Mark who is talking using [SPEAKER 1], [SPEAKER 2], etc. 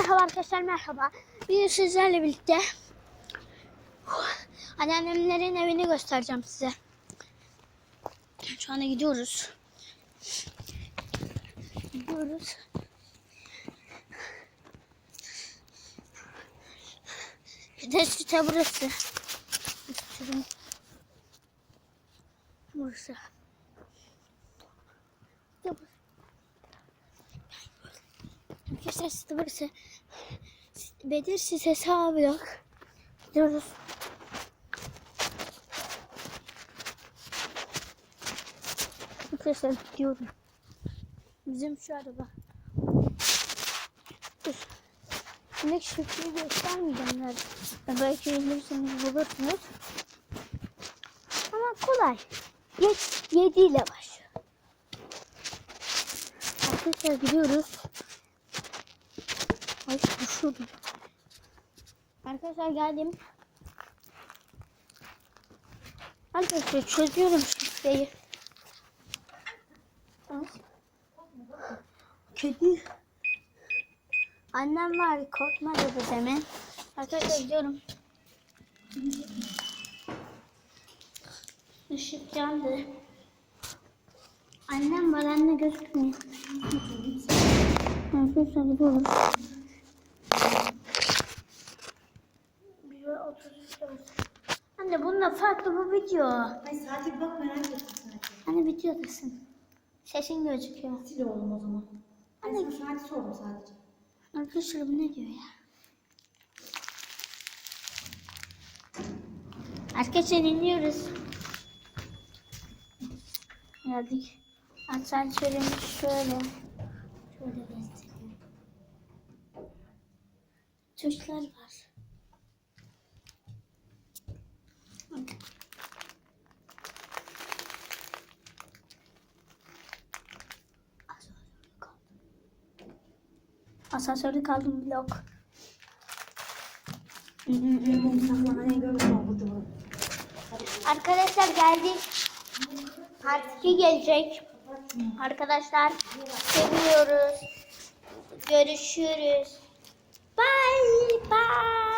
[SPEAKER 1] Merhaba arkadaşlar merhaba. Bugün sizlerle birlikte anneannemlerin evini göstereceğim size. Şu anda gidiyoruz. Gidiyoruz. İşte site burası. Burası. Burası. Arkadaşlar site burası. Bedir siz hesabı yok. Gidiyoruz. Arkadaşlar gidiyorum. Bizim şu araba. Dur. Şimdi şifreyi göstermeyeceğim nerede. Belki bilirseniz bulursunuz. Ama kolay. 7 ile başlıyor. Arkadaşlar gidiyoruz. Ay. Arkadaşlar geldim. Arkadaşlar çözüyorum şifreyi. Kedi. Annem var korkma dedi demin. Arkadaşlar gidiyorum. Işık yandı. Annem var anne gözükmüyor. Arkadaşlar gidiyorum. Anne bununla farklı bu video.
[SPEAKER 2] Ay saate bak merak ettim saate.
[SPEAKER 1] Anne videodasın. Sesin gözüküyor.
[SPEAKER 2] Sil oğlum o zaman. Ben
[SPEAKER 1] Anne-
[SPEAKER 2] sana saati sordum sadece.
[SPEAKER 1] Arkadaşlar bu ne diyor ya? Arkadaşlar iniyoruz. Geldik. Asansörümüz şöyle. Şöyle göstereyim. Tuşlar var. Asansörde kaldım blok. Arkadaşlar geldik. Part 2 gelecek. Arkadaşlar seviyoruz. Görüşürüz. Bye bye.